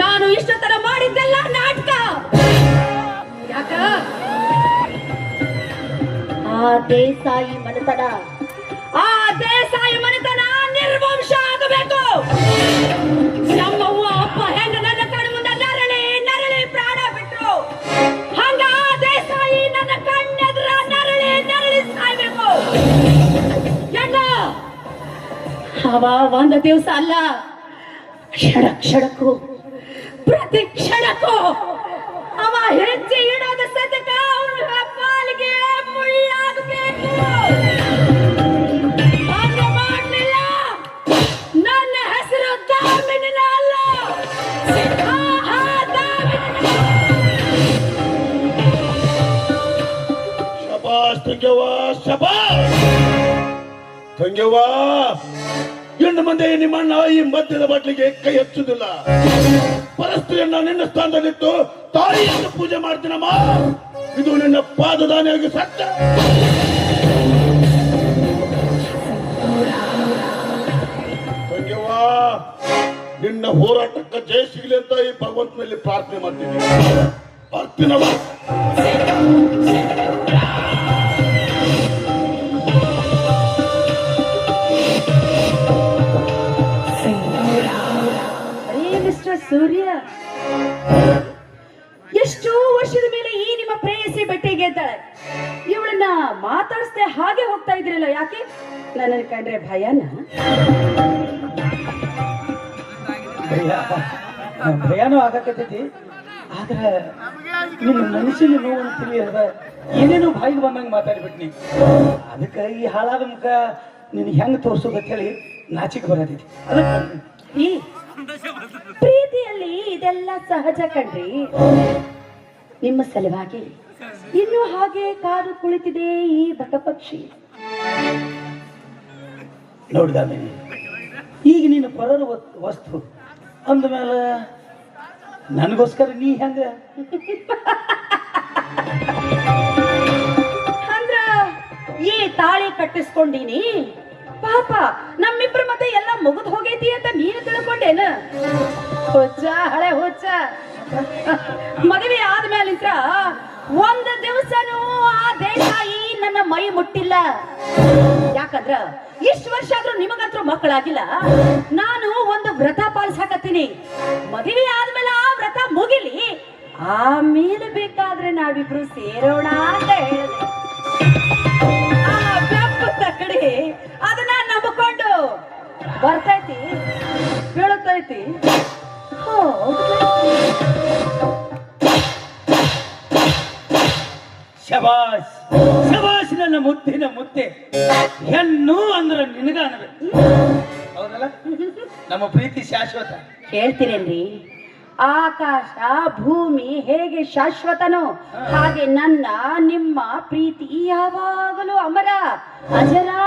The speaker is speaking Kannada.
ನಾನು ಇಷ್ಟೊತ್ತರ ಮಾಡಿದ್ದೆಲ್ಲ ನಾಟಕ. ಯಾಕ? ಆ ದೇಸಾಯಿ ಮನೆತನ. ಆ ದೇಸಾಯಿ ಮನೆತನ ನಿರ್ವಂಶ ಆಗಬೇಕು. ನಮ್ಮವ್ವ, ಅಪ್ಪ ಹೆಂಗ ನನ್ನ ಕಣ್ಣು ಮುಂದೆ ನರಳಿ ನರಳಿ ಪ್ರಾಣ ಬಿಟ್ರು. ಹಂಗ ಆ ದೇಸಾಯಿ ನನ್ನ ಕಣ್ಣೆದುರ ನರಳಿ ನರಳಿ ಸಾಯ್ಬೇಕು. ಹೆಂಗ ಅವ ಒಂದು ದಿವಸ ಅಲ್ಲ, ಕ್ಷಣ ಕ್ಷಣಕ್ಕೂ ಪ್ರತಿ ಕ್ಷಣಕ್ಕೂ ಅವ ಹೆಜ್ಜೆ ಇಡೋದ ಸತಕ ಅವನ ಪಾಲಿಗೆ ಮುಳ್ಳಾಗಬೇಕು ಹಾಗೆ ಮಾಡ್ಲಿಲ್ಲ ನನ್ನ ಹೆಸರು ದಾಮಿನಿನ ಅಲ್ಲ ಸಿಂಹ ದಾಮಿನಿನ. ಶಬಾಷ್ ತಂಗ್ಯವ್ವ ಶಬಾಷ್ ತಂಗ್ಯವ್ವ ಹೆಣ್ಣು ಮಂದಿ ನಿಮ್ಮಣ್ಣ ಈ ಮದ್ಯದ ಬಾಟ್ಲಿಗೆ ಕೈ ಹಚ್ಚುದಿಲ್ಲ ಪರಸ್ತ್ರೀಯನ್ನ ನಿನ್ನ ಸ್ಥಾನದಲ್ಲಿಟ್ಟು ತಾಯಿಯನ್ನು ಪೂಜೆ ಮಾಡ್ತೀನಮ್ಮ ಇದು ನಿನ್ನ ಪಾದದಾನಿಯಾಗಿ ತಂಗ್ಯವ್ವ ನಿನ್ನ ಹೋರಾಟಕ್ಕೆ ಜಯ ಸಿಗಲಿ ಅಂತ ಈ ಭಗವಂತನಲ್ಲಿ ಪ್ರಾರ್ಥನೆ ಮಾಡ್ತೀನಿ. ಸೂರ್ಯ. ಎಷ್ಟೋ ವರ್ಷದ ಮೇಲೆ ಈ ನಿಮ್ಮ ಪ್ರೇಯಸಿ ಬೆಟ್ಟಿಗೆ ಅಂತಾಳೆ ಇವಳನ್ನ ಮಾತಾಡಿಸ್ದೆ ಹಾಗೆ ಹೋಗ್ತಾ ಇದ್ರಲ್ಲ ಯಾಕೆ? ನನ್ನ ಕಂಡ್ರೆ ಭಯನ? ಭಯ. ಭಯನೂ ಆಗಕತ್ತೈತಿ. ಆದ್ರೆ ನಿನ್ನ ಮನುಷ್ಯನ ನೋವನ್ನು ತಿಳಿಯದ ಏನೇನೋ ಬಾಯಿಗೆ ಬಂದಂಗೆ ಮಾತಾಡ್ಬಿಟ್ನಿ ಅದಕ್ಕೆ ಈ ಹಾಳಾದ ಮುಖ ನಿನ್ ಹೆಂಗ್ ತೋರ್ಸೋದಕ್ಕೆ ಹೇಳಿ ನಾಚಿಕೆ ಬರತೈತಿ. ಅದಕ್ಕೆ ಈ ಪ್ರೀತಿಯಲ್ಲಿ ಇದೆಲ್ಲ ಸಹಜ ಕಣ್ರಿ. ನಿಮ್ಮ ಸಲುವಾಗಿ. ಇನ್ನು ಹಾಗೆ ಕಾದು ಕುಳಿತಿದೆ ಈ ಬಕಪಕ್ಷಿ ನೋಡಿದಾನೆ ಈಗ ನೀನು ಪರರ ವಸ್ತು. ವಸ್ತು ಅಂದಮೇಲೆ ನನಗೋಸ್ಕರ ನೀ ಹೆಂಗ? ಅಂದ್ರ ಈ ತಾಳಿ ಕಟ್ಟಿಸ್ಕೊಂಡೀನಿ. ಪಾಪ ನಮ್ಮಿಬ್ರ ಮತ್ತೆ ಎಲ್ಲ ಮುಗಿದು ಹೋಗೈತಿ ಅಂತ ನೀನು ತಿಳ್ಕೊಂಡೇನ ಹುಚ್ಚ, ಹಳೆ ಹುಚ್ಚ. ಮದುವೆ ಆದ್ಮೇಲಿಂತ್ರ ಒಂದು ದಿವಸನೂ ಆ ದೇಶಾಯಿ ನನ್ನ ಮೈ ಮುಟ್ಟಿಲ್ಲ. ಯಾಕಂದ್ರ ಇಷ್ಟು ವರ್ಷ ಆದ್ರೂ ನಿಮಗಂತೂ ಮಕ್ಕಳಾಗಿಲ್ಲ. ನಾನು ಒಂದು ವ್ರತ ಪಾಲಿಸಾಕತ್ತೀನಿ. ಮದುವೆ ಆದ್ಮೇಲೆ ಆ ವ್ರತ ಮುಗಿಲಿ. ಆಮೇಲೆ ಬೇಕಾದ್ರೆ ನಾವಿಬ್ರು ಸೇರೋಣ ಅಂತ ಹೇಳಿದೆ ಬೀಳುತ್ತೈತಿ ಹೋಗ್ತೈತಿ. ಶಬಾಷ್ ಶಬಾಷ್ ನನ್ನ ಮುದ್ದಿನ ಮುದ್ದೆ ಹೆಣ್ಣು ಅಂದ್ರ ನಿನಗ ಅನ್ಬೇಕು. ಹೌದಲ್ಲ? ನಮ್ಮ ಪ್ರೀತಿ ಶಾಶ್ವತ. ಹೇಳ್ತೀರೇನ್ರಿ ಆಕಾಶ ಭೂಮಿ ಹೇಗೆ ಶಾಶ್ವತನೋ ಹಾಗೆ ನನ್ನ ನಿಮ್ಮ ಪ್ರೀತಿ ಯಾವಾಗಲೂ ಅಮರ. ಅಜರಾಮರ